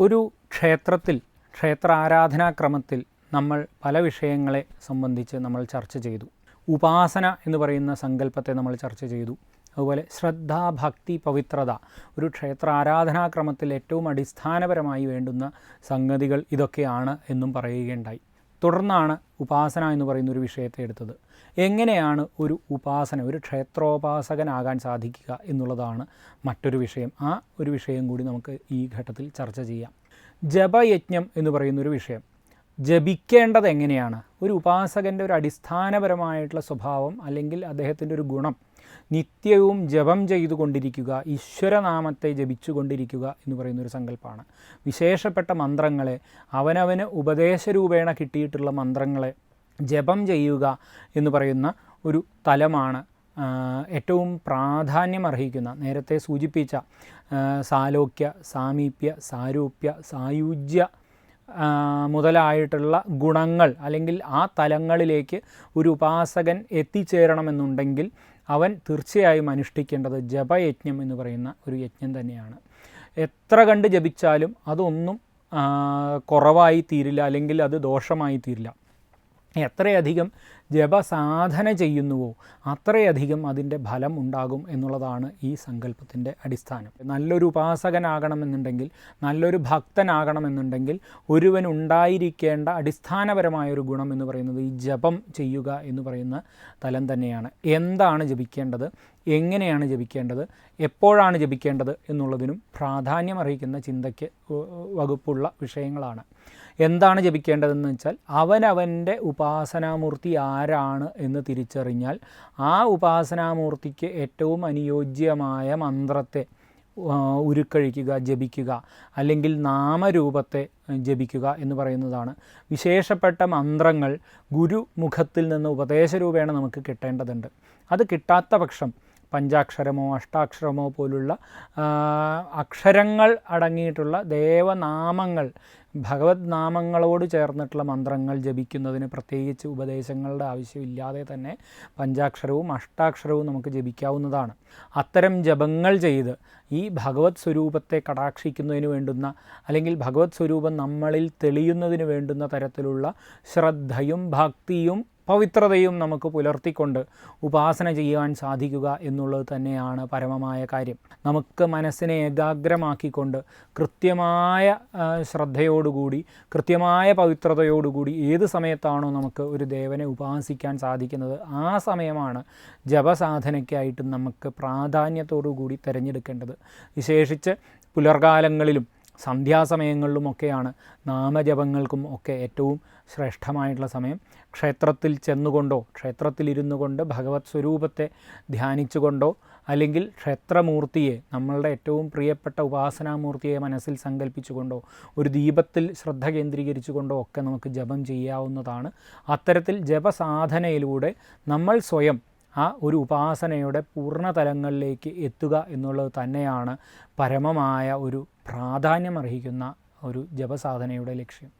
ഒരു ക്ഷേത്രത്തിൽ ക്ഷേത്ര ആരാധനാക്രമത്തിൽ നമ്മൾ പല വിഷയങ്ങളെ സംബന്ധിച്ച് നമ്മൾ ചർച്ച ചെയ്തു. ഉപാസന എന്ന് പറയുന്ന സങ്കല്പത്തെ നമ്മൾ ചർച്ച ചെയ്തു. അതുപോലെ ശ്രദ്ധ ഭക്തി പവിത്രത ഒരു ക്ഷേത്ര ആരാധനാക്രമത്തിൽ ഏറ്റവും അടിസ്ഥാനപരമായി വേണ്ടുന്ന സംഗതികൾ ഇതൊക്കെയാണ് എന്നും പറയുകയുണ്ടായി. തുടർന്നാണ് ഉപാസന എന്ന് പറയുന്ന ഒരു വിഷയത്തെ എടുത്തത്. എങ്ങനെയാണ് ഒരു ഉപാസന ഒരു ക്ഷേത്രോപാസകനാകാൻ സാധിക്കുക എന്നുള്ളതാണ് മറ്റൊരു വിഷയം. ആ ഒരു വിഷയം കൂടി നമുക്ക് ഈ ഘട്ടത്തിൽ ചർച്ച ചെയ്യാം. ജപയജ്ഞം എന്ന് പറയുന്നൊരു വിഷയം. ജപിക്കേണ്ടത് എങ്ങനെയാണ്? ഒരു ഉപാസകന്റെ ഒരു അടിസ്ഥാനപരമായിട്ടുള്ള സ്വഭാവം അല്ലെങ്കിൽ അദ്ദേഹത്തിന്റെ ഒരു ഗുണം നിത്യവും ജപം ചെയ്തുകൊണ്ടിരിക്കുക ഈശ്വരനാമത്തെ ജപിച്ചുകൊണ്ടിരിക്കുക എന്ന് പറയുന്നൊരു സങ്കല്പമാണ് വിശേഷപ്പെട്ട മന്ത്രങ്ങളെ അവനവന് ഉപദേശരൂപേണ കിട്ടിയിട്ടുള്ള മന്ത്രങ്ങളെ ജപം ചെയ്യുക എന്ന് പറയുന്ന ഒരു തലമാണ് ഏറ്റവും പ്രാധാന്യം അർഹിക്കുന്ന നേരത്തെ സൂചിപ്പിച്ച സാലോക്യ സാമീപ്യ സാരൂപ്യ സായുജ്യ മുതലായിട്ടുള്ള ഗുണങ്ങൾ അല്ലെങ്കിൽ ആ തലങ്ങളിലേക്ക് ഒരു ഉപാസകൻ എത്തിച്ചേരണമെന്നുണ്ടെങ്കിൽ അവൻ തീർച്ചയായും അനുഷ്ഠിക്കേണ്ടത് ജപയജ്ഞം എന്ന് പറയുന്ന ഒരു യജ്ഞം തന്നെയാണ്. എത്ര കണ്ട് ജപിച്ചാലും അതൊന്നും കുറവായി തീരില്ല അല്ലെങ്കിൽ അത് ദോഷമായി തീരില്ല. എത്രയധികം ജപസാധന ചെയ്യുന്നുവോ? അത്രയധികം അതിന്റെ ഫലം ഉണ്ടാകും എന്നുള്ളതാണ് ഈ സങ്കല്പത്തിന്റെ അടിസ്ഥാനം. നല്ലൊരു ഉപാസകനാകണമെന്നുണ്ടെങ്കിൽ നല്ലൊരു ഭക്തനാകണമെന്നുണ്ടെങ്കിൽ ഒരുവൻ ഉണ്ടായിരിക്കേണ്ട അടിസ്ഥാനപരമായ ഒരു ഗുണം എന്ന് പറയുന്നത് ഈ ജപം ചെയ്യുക എന്ന് പറയുന്ന തലം തന്നെയാണ്. എന്താണ് ജപിക്കേണ്ടത്? എങ്ങനെയാണ് ജപിക്കേണ്ടത്? എപ്പോഴാണ് ജപിക്കേണ്ടത്? എന്നുള്ളതിനും പ്രാധാന്യം അറിയിക്കുന്ന ചിന്തയ്ക്ക് വകുപ്പുള്ള വിഷയങ്ങളാണ്. എന്താണ് ജപിക്കേണ്ടതെന്ന് വെച്ചാൽ അവനവന്റെ ഉപാസനാമൂർത്തി ആരാണ് എന്ന് തിരിച്ചറിഞ്ഞാൽ ആ ഉപാസനാമൂർത്തിക്ക് ഏറ്റവും അനുയോജ്യമായ മന്ത്രത്തെ ഉരുക്കഴിക്കുക ജപിക്കുക അല്ലെങ്കിൽ നാമരൂപത്തെ ജപിക്കുക എന്ന് പറയുന്നതാണ്. വിശേഷപ്പെട്ട മന്ത്രങ്ങൾ ഗുരുമുഖത്തിൽ നിന്ന് ഉപദേശരൂപേണ നമുക്ക് കിട്ടേണ്ടതുണ്ട്. അത് കിട്ടാത്ത പക്ഷം പഞ്ചാക്ഷരമോ അഷ്ടാക്ഷരമോ പോലുള്ള അക്ഷരങ്ങൾ അടങ്ങിയിട്ടുള്ള ദേവനാമങ്ങൾ ഭഗവത് നാമങ്ങളോട് ചേർന്നിട്ടുള്ള മന്ത്രങ്ങൾ ജപിക്കുന്നതിന് പ്രത്യേകിച്ച് ഉപദേശങ്ങളുടെ ആവശ്യമില്ലാതെ തന്നെ പഞ്ചാക്ഷരവും അഷ്ടാക്ഷരവും നമുക്ക് ജപിക്കാവുന്നതാണ്. അത്തരം ജപങ്ങൾ ചെയ്ത് ഈ ഭഗവത് സ്വരൂപത്തെ കടാക്ഷിക്കുന്നതിന് വേണ്ടുന്ന അല്ലെങ്കിൽ ഭഗവത് സ്വരൂപം നമ്മളിൽ തെളിയുന്നതിന് വേണ്ടുന്ന തരത്തിലുള്ള ശ്രദ്ധയും ഭക്തിയും പവിത്രതയും നമുക്ക് പുലർത്തിക്കൊണ്ട് ഉപാസന ചെയ്യുവാൻ സാധിക്കുക എന്നുള്ളത് തന്നെയാണ് പരമമായ കാര്യം. നമുക്ക് മനസ്സിനെ ഏകാഗ്രമാക്കിക്കൊണ്ട് കൃത്യമായ ശ്രദ്ധയോടുകൂടി കൃത്യമായ പവിത്രതയോടുകൂടി ഏത് സമയത്താണോ നമുക്ക് ഒരു ദേവനെ ഉപാസിക്കാൻ സാധിക്കുന്നത് ആ സമയമാണ് ജപസാധനയ്ക്കായിട്ട് നമുക്ക് പ്രാധാന്യത്തോടു കൂടി തിരഞ്ഞെടുക്കേണ്ടത്. വിശേഷിച്ച് പുലർകാലങ്ങളിലും സന്ധ്യാസമയങ്ങളിലുമൊക്കെയാണ് നാമജപങ്ങൾക്കും ഒക്കെ ഏറ്റവും ശ്രേഷ്ഠമായിട്ടുള്ള സമയം. ക്ഷേത്രത്തിൽ ചെന്നുകൊണ്ടോ ക്ഷേത്രത്തിലിരുന്നു കൊണ്ട് ഭഗവത് സ്വരൂപത്തെ ധ്യാനിച്ചുകൊണ്ടോ അല്ലെങ്കിൽ ക്ഷേത്രമൂർത്തിയെ നമ്മളുടെ ഏറ്റവും പ്രിയപ്പെട്ട ഉപാസനാമൂർത്തിയെ മനസ്സിൽ സങ്കല്പിച്ചുകൊണ്ടോ ഒരു ദീപത്തിൽ ശ്രദ്ധ കേന്ദ്രീകരിച്ചുകൊണ്ടോ ഒക്കെ നമുക്ക് ജപം ചെയ്യാവുന്നതാണ്. അത്തരത്തിൽ ജപസാധനയിലൂടെ നമ്മൾ സ്വയം ആ ഒരു ഉപാസനയുടെ പൂർണതലങ്ങളിലേക്ക് എത്തുക എന്നുള്ളത് തന്നെയാണ് പരമമായ ഒരു പ്രാധാന്യമർഹിക്കുന്ന ഒരു ജപസാധനയുടെ ലക്ഷ്യം.